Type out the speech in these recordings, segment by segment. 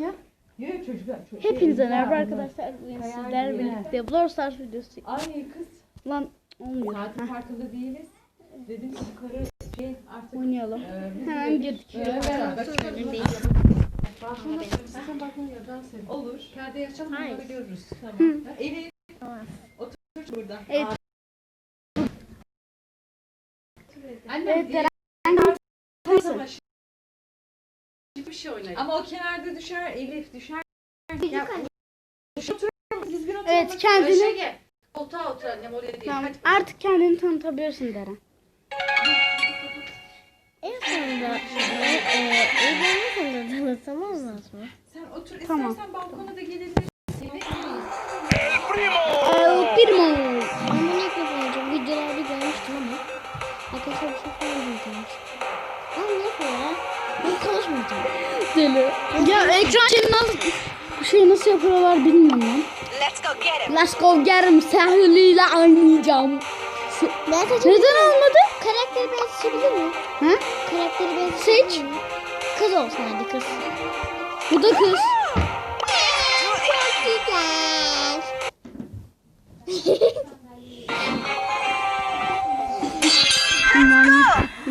ya. Çocuk- Hepinize şey, merhaba ya, arkadaşlar. Bugün sizlerle birlikte Brawl Stars videosu. Ay kız. Lan olmuyor. Saatin farkında değiliz. Dedim ki yukarı şey artık. Oynayalım. e, Hemen girdik. E, değil. Balkona sen balkona dans edin. Olur. Perde açalım Hayır. bunları görürüz. Tamam. Tamam. Otur burada. Evet. Annem Evet, şey oynayın. Ama o kenarda düşer, Elif düşer. Ya, otur, düzgün otur. Evet kendini gel. Koltuğa otur annem oraya değil. tamam. Hadi. Artık kendini tanıtabilirsin Deren. En sonunda e, e, evlenme sonunda tanıtsam olmaz mı? Sen otur Tamam. istersen balkona da gelebilirsin. Evet. El Primo. Ben bunu ilk defa önce videolarda görmüştüm ama arkadaşlar bir şey falan diyeceğim. Ama ne yapıyor? Ben konuşmayacağım. Deli. Ya ekran nasıl bu şeyi nasıl yapıyorlar bilmiyorum ben. Let's go get him. Let's go get him sahiliyle oynayacağım. Neden olmadı? Karakteri ben seçebilir miyim? Ha? Karakteri ben Seç. miyim? Kız olsun hadi kız. Bu da kız. Çok güzel.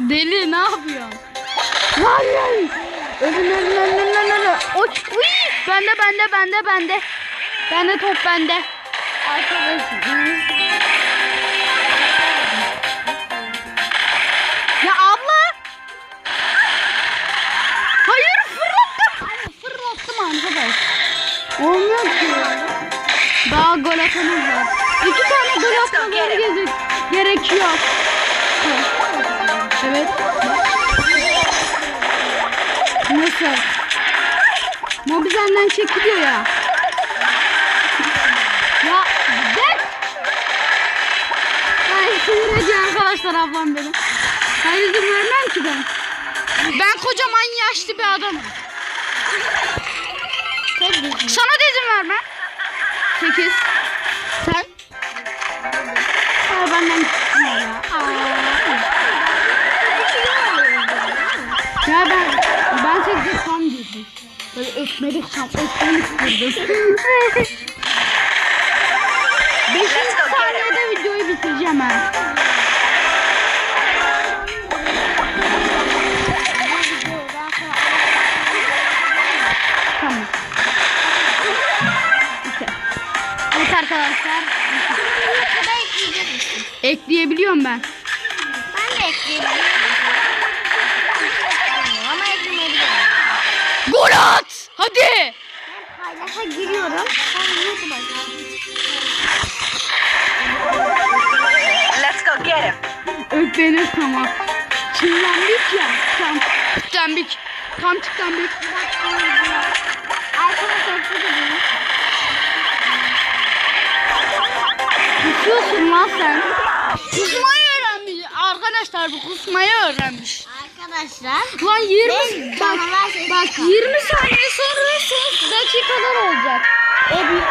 Deli ne yapıyorsun? Lan lan. Ölün ölün ölün ölün ölün. Oy, uy. Bende bende bende bende. Bende top bende. Arkadaşım. Ya abla. Hayır fırlattım. Hayır fırlattım arkadaş. Olmuyor ki. Daha gol atamız var. İki tane gol atmaları gerek- gerekiyor. Senden çekiliyor ya. Ya gel. Ay sinirleci arkadaşlar ablam benim. Hayır izin vermem ki ben. Ben kocaman yaşlı bir adamım. Sana da izin vermem. Sekiz. Sen? Ay benden ya. Aa. Ya ben ben sekize tam girdim. Böyle öpmelik tam öpmelik girdim. Beşinci saniyede videoyu bitireceğim ha. Tamam. Evet arkadaşlar. Ekleyebiliyorum ben. Ben de ekleyebilirim. Gol at! Hadi! Paylaşa giriyorum. Let's go get him. Öklenir tamam. Çimlendik ya. Tam çimlendik. Tam çimlendik. Arkadaşlar şurada değil. Kusuyorsun lan sen. Kusmayı öğrenmiş. Arkadaşlar bu kusmayı öğrenmiş. Arkadaşlar. Lan 20 Ben bak, bak 20 saniye sonra son dakikalar olacak. O bir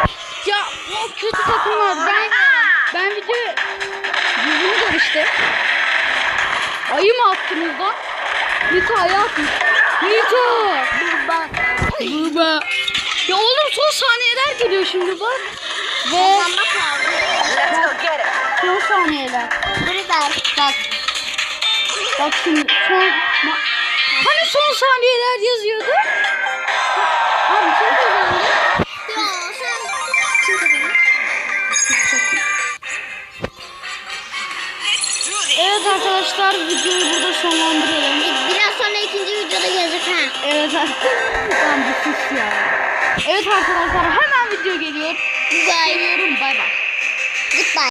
ya o kötü takımlar ben ben video yüzümü karıştı. Ayı mı attınız lan? Nita ayı atmış. Nita. Baba. Baba. Ya oğlum son saniyeler geliyor şimdi bak. Ve. Let's go get him. son saniyeler. Burada. Bak. Bak şimdi son Hani son saniyeler yazıyordu? Abi kim kazandı? Yo sen. Kim kazandı? Evet arkadaşlar videoyu burada sonlandıralım. Biraz sonra ikinci videoda gelecek ha. Evet arkadaşlar. Lan bu sus ya. Evet arkadaşlar hemen video geliyor. Bye. Seviyorum bay bay.